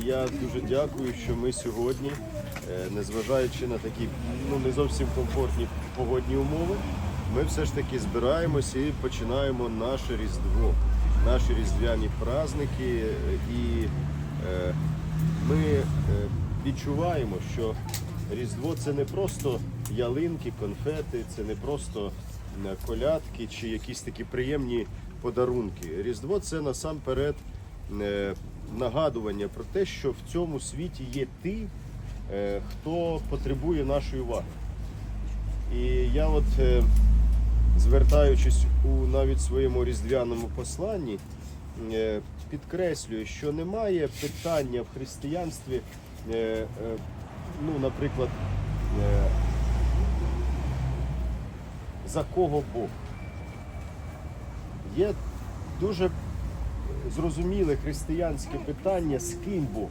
Я дуже дякую, що ми сьогодні, е, незважаючи на такі ну не зовсім комфортні погодні умови, ми все ж таки збираємося і починаємо наше Різдво, наші різдвяні праздники. І е, ми е, відчуваємо, що Різдво це не просто ялинки, конфети, це не просто е, колядки чи якісь такі приємні подарунки. Різдво це насамперед е, нагадування про те, що в цьому світі є ті, е, хто потребує нашої уваги. І я от, е, звертаючись у навіть своєму різдвяному посланні, е, підкреслюю, що немає питання в християнстві, ну, наприклад, за кого Бог. Є дуже зрозуміле християнське питання, з ким Бог.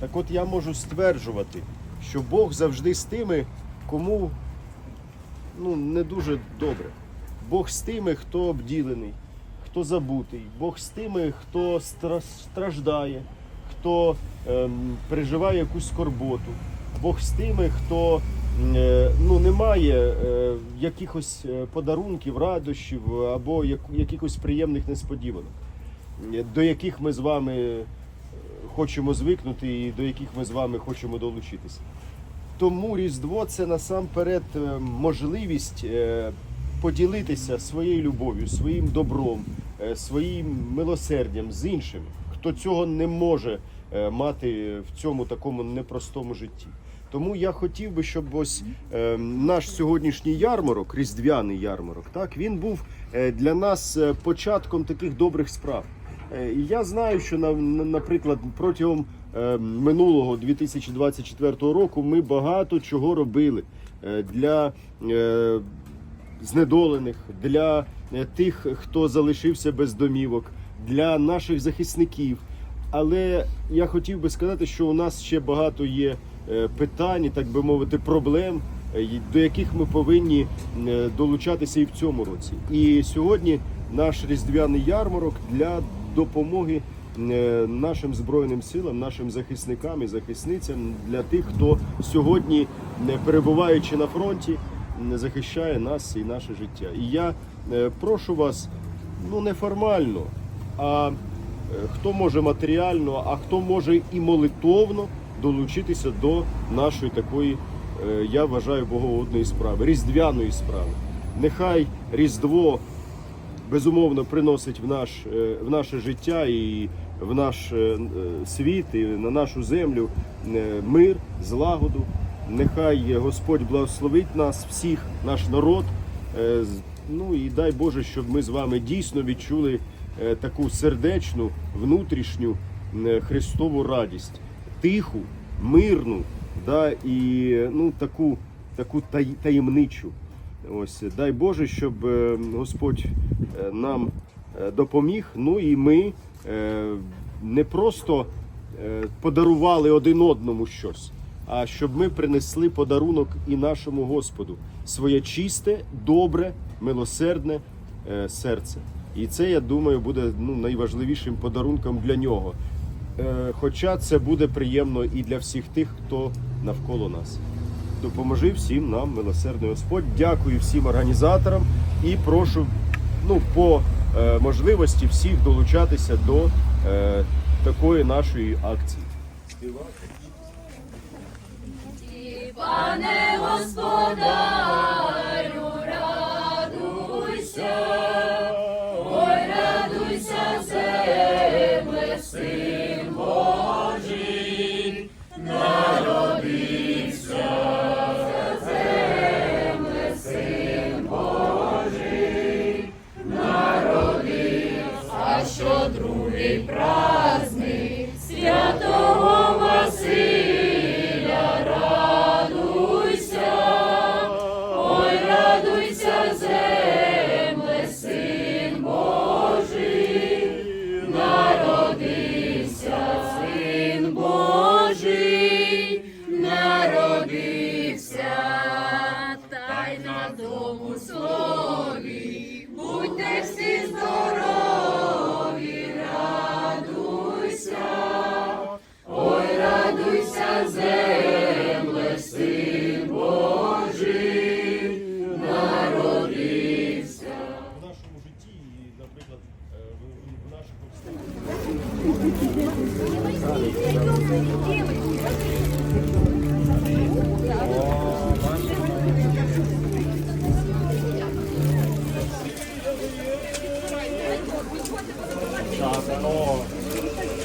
Так от я можу стверджувати, що Бог завжди з тими, кому ну, не дуже добре. Бог з тими, хто обділений, хто забутий, Бог з тими, хто страждає, хто ем, переживає якусь скорботу, Бог з тими, хто е, ну, не має е, якихось е, подарунків, радощів або як, якихось приємних несподіванок, до яких ми з вами е, хочемо звикнути і до яких ми з вами хочемо долучитися. Тому Різдво це насамперед е, можливість е, поділитися своєю любов'ю, своїм добром, своїм милосердям з іншими, хто цього не може мати в цьому такому непростому житті. Тому я хотів би, щоб ось е, наш сьогоднішній ярмарок, різдвяний ярмарок, так він був для нас початком таких добрих справ. Е, Я знаю, що на- на- наприклад, протягом е, минулого 2024 року ми багато чого робили е, для знедолених, для тих, хто залишився без домівок, для наших захисників. Але я хотів би сказати, що у нас ще багато є питань, так би мовити, проблем, до яких ми повинні долучатися і в цьому році. І сьогодні наш різдвяний ярмарок для допомоги е, нашим збройним силам, нашим захисникам і захисницям для тих, хто сьогодні, перебуваючи на фронті, захищає нас і наше життя. І я е, прошу вас, ну не формально, а е, хто може матеріально, а хто може і молитовно долучитися до нашої такої, е, я вважаю, богоугодної справи, різдвяної справи. Нехай Різдво безумовно приносить в, наш, е, в наше життя і в наш е, е, світ, і на нашу землю мир, злагоду. Нехай Господь благословить нас всіх, наш народ. Ну і дай Боже, щоб ми з вами дійсно відчули таку сердечну, внутрішню Христову радість, тиху, мирну, да, і ну, таку, таку таємничу. Ось дай Боже, щоб е, Господь е, нам е, допоміг. Ну і ми не просто подарували один одному щось, а щоб ми принесли подарунок і нашому Господу своє чисте, добре, милосердне серце. І це, я думаю, буде ну, найважливішим подарунком для нього. Хоча це буде приємно і для всіх тих, хто навколо нас. Допоможи всім нам, милосердний Господь. Дякую всім організаторам і прошу ну, по е, можливості всіх долучатися до е, такої нашої акції. Пане господарю, Praise.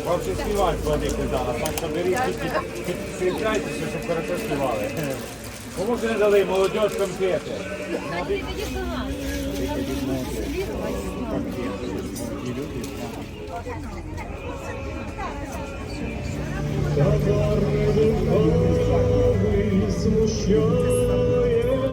Хлопці співати ходити зараз, так що беріть тільки щоб хорошо співали. Не дали молодіж конфети? Смущає